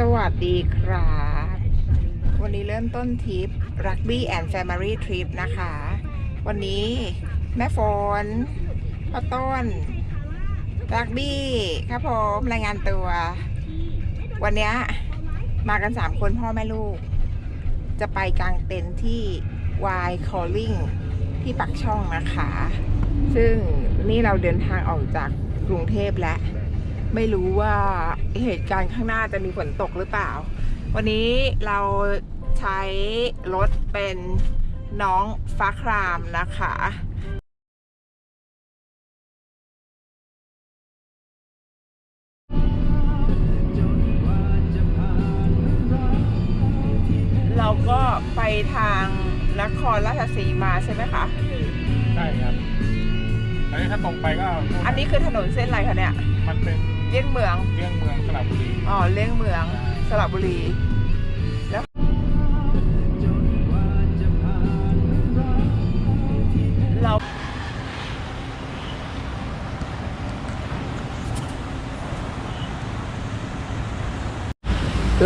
สวัสดีครับ วันนี้เริ่มต้นทริป Rugby and Family Trip นะคะ วันนี้แม่ฝนพ่อต้น รักบี้ครับผมรายงานตัว วันนี้มากันสามคนพ่อแม่ลูก จะไปกางเต็นท์ที่ Y Calling ที่ปักช่องนะคะ ซึ่งนี่เราเดินทางออกจากกรุงเทพแล้ว ไม่รู้ว่าเหตุการณ์ข้างหน้าจะมีฝนตกหรือเปล่า วันนี้เราใช้รถเป็นน้องฟ้าครามนะคะเราก็ไปทางนครราชสีมาใช่ไหมคะ ใช่ครับ อันนี้ถ้าตรงไปก็ อันนี้คือถนนเส้นอะไรคะเนี่ย มันเป็น เลี่ยงเมือง เรื่องเมืองสระบุรีอ๋อ เลี่ยงเมือง สระบุรีแล้วเรา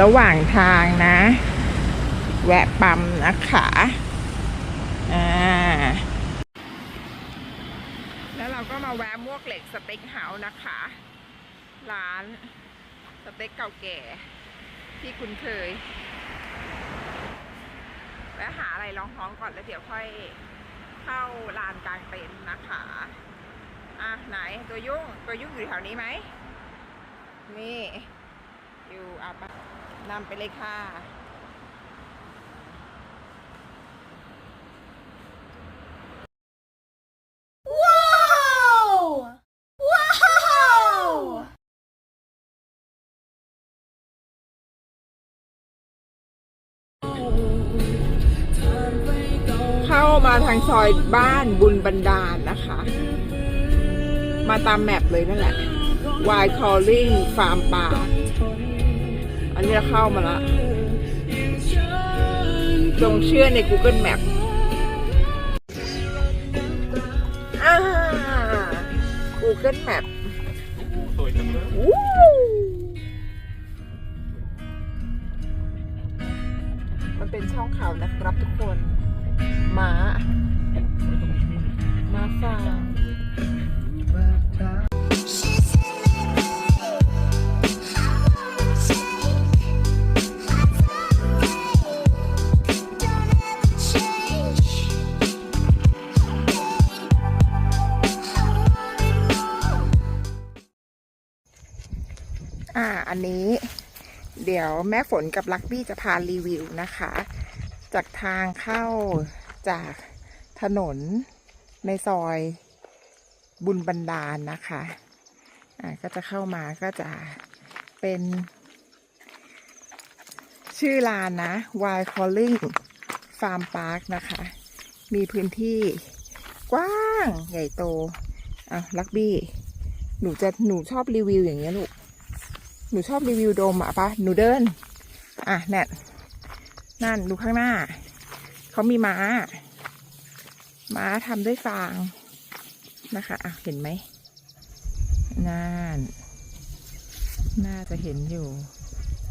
ระหว่างทางนะ แวะปั๊มนะคะอ่าแล้วเราก็มาแวะมวกเหล็กสเต็กเฮาส์นะคะ ร้าน สเต็กเก่าแก่ที่คุ้นเคยแวะหาอะไรรองท้องก่อนแล้วเดี๋ยวค่อยเข้าลานกลางเต็นท์นะคะ อะไหนตัวยุ่งตัวยุ่งอยู่แถวนี้ไหมนี่ อยู่อะปะนำไปเลยค่ะ ทางซอยบ้านบุญบันดาลนะคะ มาตามแมปเลยนั่นแหละ Y Calling Farm Park อันนี้เราเข้ามาละจงเชื่อใน Google Map อ่า Google Map สวยจังเลยมันเป็นช่องเขานะครับทุกคน ม้ามาฟาร์มอ่าอันนี้เดี๋ยวแม่ฝนกับลักบี้จะพารีวิวนะคะ จากทางเข้าจากถนนในซอยบุญบันดาลนะคะอ่าก็จะเข้ามาก็จะเป็น ชื่อลานนะ Y Calling Farm Park นะคะ มีพื้นที่กว้างใหญ่โตอะลักบี้ หนูจะหนูชอบรีวิวอย่างเงี้ยลูก หนูชอบรีวิวโดมอะปะหนูเดิน อะแน่น นั่นดูข้างหน้า เขามีม้า ม้าทำด้วยฟางนะคะอะเห็นไหมนั่นน่าจะเห็นอยู่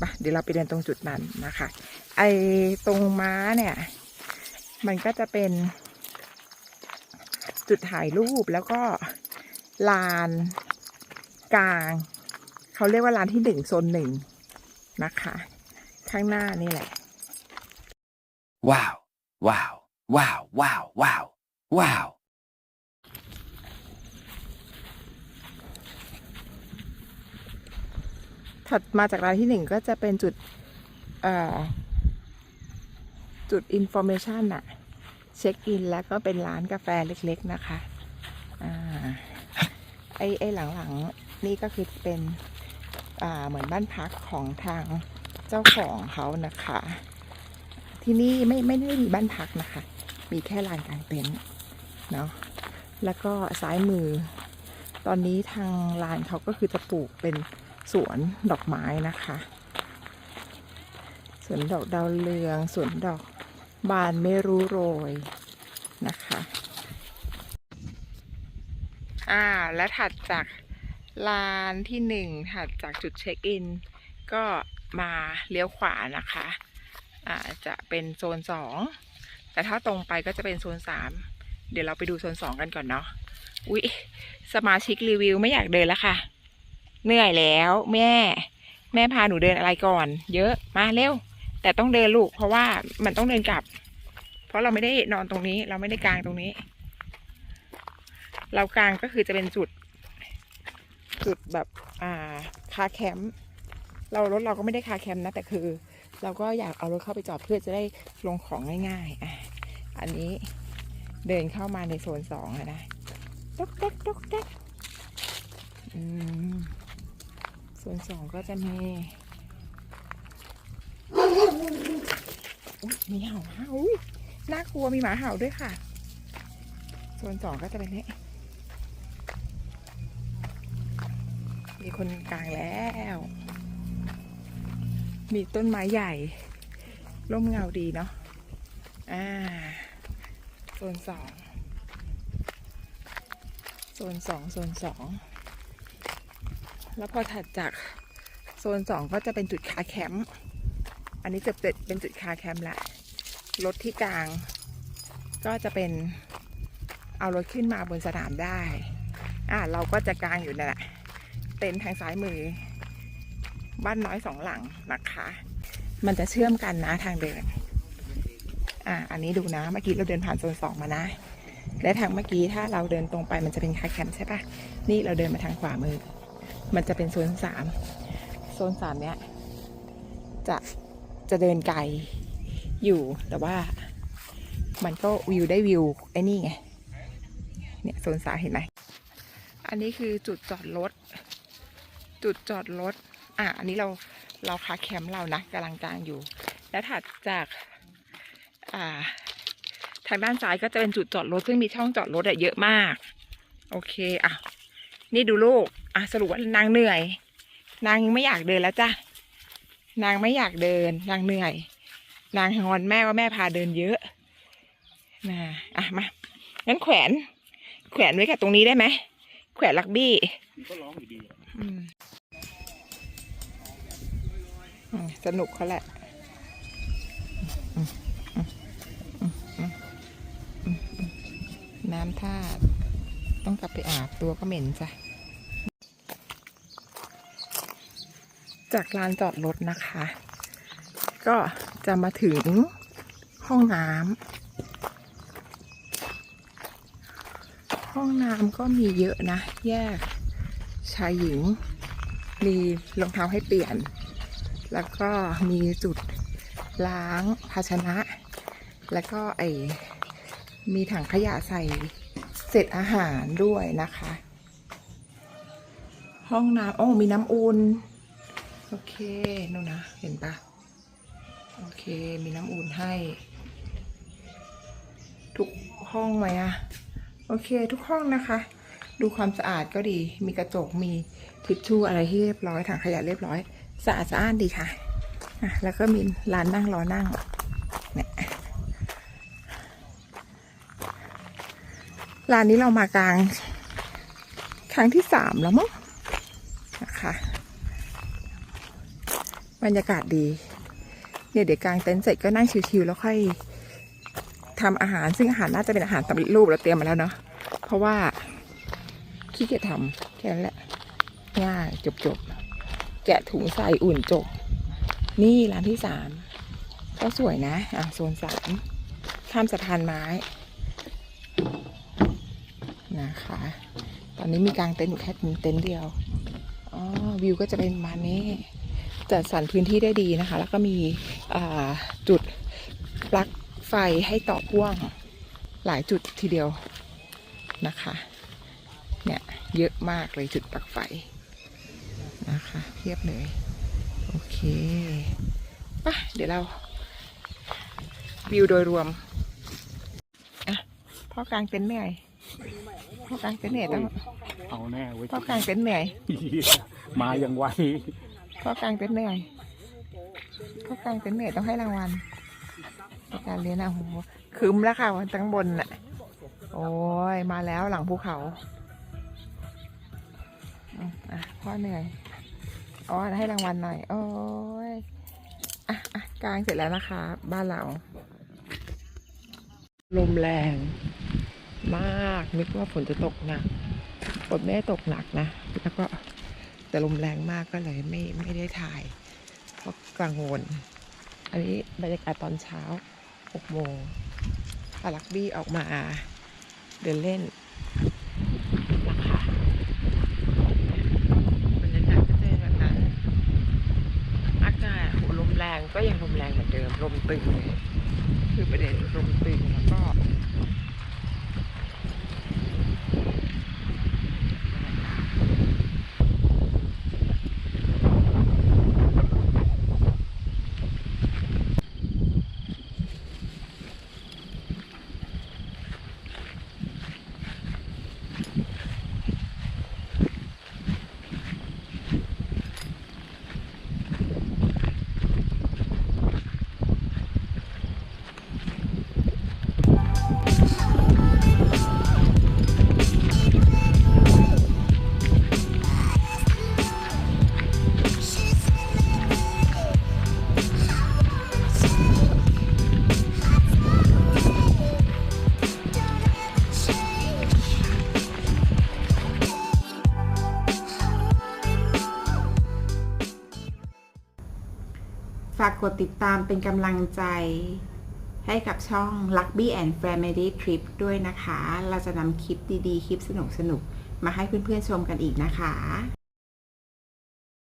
ปะเดี๋ยวเราไปเดินตรงจุดนั้นนะคะ ไอตรงม้าเนี่ย มันก็จะเป็น จุดถ่ายรูปแล้วก็ลานกลาง เขาเรียกว่าร้านที่หนึ่งโซนหนึ่งนะคะ ข้างหน้านี่แหละ Wow, wow, wow, wow, wow, wow. ถัดมาจากร้านที่หนึ่งก็จะเป็นจุดจุดอินโฟเมชันอะเช็คอินแล้วก็เป็นร้านกาแฟเล็กๆนะคะอไอไอหลังๆ นี่ก็คือเป็นเหมือนบ้านพักของทางเจ้าของเขานะคะ ที่นี่ไม่ไม่ได้มีบ้านพักนะคะ มีแค่ลานกลางเต็นท์เนาะแล้วก็ซ้ายมือ ตอนนี้ทางลานเขาก็คือจะปลูกเป็นสวนดอกไม้นะคะสวนดอกดาวเรืองสวนดอกบานไม่รู้โรยนะคะอ่าและถัดจากลานที่หนึ่งถัดจากจุดเช็คอิน ก็มาเลี้ยวขวานะคะ อ่าจะเป็นโซนสองแต่ถ้าตรงไปก็จะเป็นโซนสามเดี๋ยวเราไปดูโซนสองกันก่อนเนาะอุ๊ยสมาชิกรีวิวไม่อยากเดินแล้วค่ะ เหนื่อยแล้วแม่ แม่พาหนูเดินอะไรก่อน เยอะมาเร็ว แต่ต้องเดินลูก เพราะว่ามันต้องเดินกลับ เพราะเราไม่ได้นอนตรงนี้ เราไม่ได้กลางตรงนี้ เรากางก็คือจะเป็นจุด จุดแบบอ่าคาแคมป์เรารถเราก็ไม่ได้คาแคมป์นะแต่คือ เราก็อยากเอารถเข้าไปจอดเพื่อจะได้ลงของง่ายๆอะอันนี้เดินเข้ามาในโซนสองนะต๊อกแต๊กต๊อกแต๊กโซนสองก็จะมีมีเห่าเห่าน่ากลัวมีหมาเห่าด้วยค่ะ โซนสองก็จะเป็นนี้มีคนกลางแล้ว มีต้นไม้ใหญ่ ร่มเงาดีเนาะ อ่า โซนสองโซนสองโซนสอง แล้วพอถัดจากโซนสองก็จะเป็นจุดคาแคมป์ อันนี้จะเป็นเป็นจุดคาแคมป์ละ รถที่กลาง ก็จะเป็นเอารถขึ้นมาบนสนามได้ อ่าเราก็จะกลางอยู่นั่นแหละ เต็นท์ทางซ้ายมือ บ้านน้อยสองหลังนะคะ มันจะเชื่อมกันนะทางเดิน อ่า อันนี้ดูนะ เมื่อกี้เราเดินผ่านโซนสองมานะ และทางเมื่อกี้ถ้าเราเดินตรงไปมันจะเป็นคาแคมป์ใช่ปะนี่เราเดินมาทางขวามือ มันจะเป็นโซนสามโซนสามเนี้ยจะจะเดินไกลอยู่แต่ว่ามันก็วิวได้วิวไอ้นี่ไง เนี่ยโซนสามเห็นไหม อันนี้คือจุดจอดรถ จุดจอดรถ อะอันนี้เราเราคาแคมป์เรานะกำลังกลางอยู่ แล้วถัดจากอ่าทางด้านซ้ายก็จะเป็นจุดจอดรถซึ่งมีช่องจอดรถอะเยอะมาก โอเคอะนี่ดูลูกอะสรุปว่านางเหนื่อย นางไม่อยากเดินแล้วจ้ะนางไม่อยากเดิน นางเหนื่อย นางงอนแม่ว่าแม่พาเดินเยอะนะอะมางั้นแขวน แขวนไว้กับตรงนี้ได้ไหมแขวนลักบี้มันก็ร้องอยู่ดีอะอืมอืม สนุกเขาแหละน้ำท่าตุต้องกลับไปอาบตัวก็เหม็นจ้ะ จากลานจอดรถนะคะ ก็จะมาถึงห้องน้ำห้องน้ำก็มีเยอะนะ แยกชายหญิง มีรองเท้าให้เปลี่ยน แล้วก็มีจุดล้างภาชนะ แล้วก็ไอมีถังขยะใส่เศษอาหารด้วยนะคะ ห้องน้ำโอ้มีน้ำอุ่น โอเคนู่นนะ เห็นปะโอเค มีน้ำอุ่นให้ ทุกห้องไหมอะโอเค ทุกห้องนะคะ ดูความสะอาดก็ดี มีกระจก มีทิชชู่อะไรที่เรียบร้อย ถังขยะเรียบร้อย สะอาดสะอ้านดีค่ะอะ แล้วก็มีร้านนั่งรอนั่งเนี่ยร้านนี้เรามากลาง ครั้งที่สามแล้วมั้งนะคะบรรยากาศดี เนี่ยเดี๋ยวกลางเต็นท์เสร็จก็นั่งชิวๆแล้วค่อยทำอาหารซึ่งอาหารน่าจะเป็นอาหารสำเร็จรูปเราเตรียมมาแล้วเนาะเพราะว่าขี้เกียจทำแค่นั้นแหละง่ายจบจบๆ แกะถุงใส่อุ่นจบ นี่ร้านที่สามก็สวยนะ อะโซนสามข้ามสะพานไม้นะคะ ตอนนี้มีกางเต็นท์อยู่แค่เต็นท์เดียวอ๋อวิวก็จะเป็นมาณนี้จัดสรรพื้นที่ได้ดีนะคะ แล้วก็มีจุดปลั๊กไฟให้ต่อพ่วงหลายจุดทีเดียวนะคะ เนี่ย เยอะมากเลยจุดปลั๊กไฟนะคะ ทียบเลย โอเคป่ะเดี๋ยวเรา วิวโดยรวมอะพ่อกลางเต็นท์เหนื่อยพ่อกลางเต็นท์เหนื่อยต้องเอาแน่เว้ยพ่อกลางเต็นท์เหนื่อย มาอย่างไวพ่อกลางเต็นท์เหนื่อยพ่อกลางเต็นท์เหนื่อยต้องให้รางวัลในการเรียนอะโหคืมแล้วค่ะวันตั้งบนน่ะ โอ้ยมาแล้วหลังภูเขาอืมอะพ่อเหนื่อย อ๋อให้รางวัลหน่อย โอ้ยอะอะกลางเสร็จแล้วนะคะ บ้านเรา ลมแรงมากนึกว่าฝนจะตกหนักฝนไม่ได้ตกหนักนะ แล้วก็แต่ลมแรงมากก็เลยไม่ไม่ได้ถ่าย เพราะกังวล อันนี้บรรยากาศตอนเช้า6โมงพาลักบี้ออกมาเดินเล่นนะคะบรรยากาศก็จะเป็นแบบนั้น อากาศโหลมแรงก็ยังลมแรงเหมือนเดิม ลมตึงคือประเด็นลมตึงแล้วก็ ฝากกดติดตามเป็นกำลังใจ ให้กับช่อง Lucky and Family Trip ด้วยนะคะ เราจะนำคลิปดีๆ คลิปสนุกๆ มาให้เพื่อนๆชมกันอีกนะคะ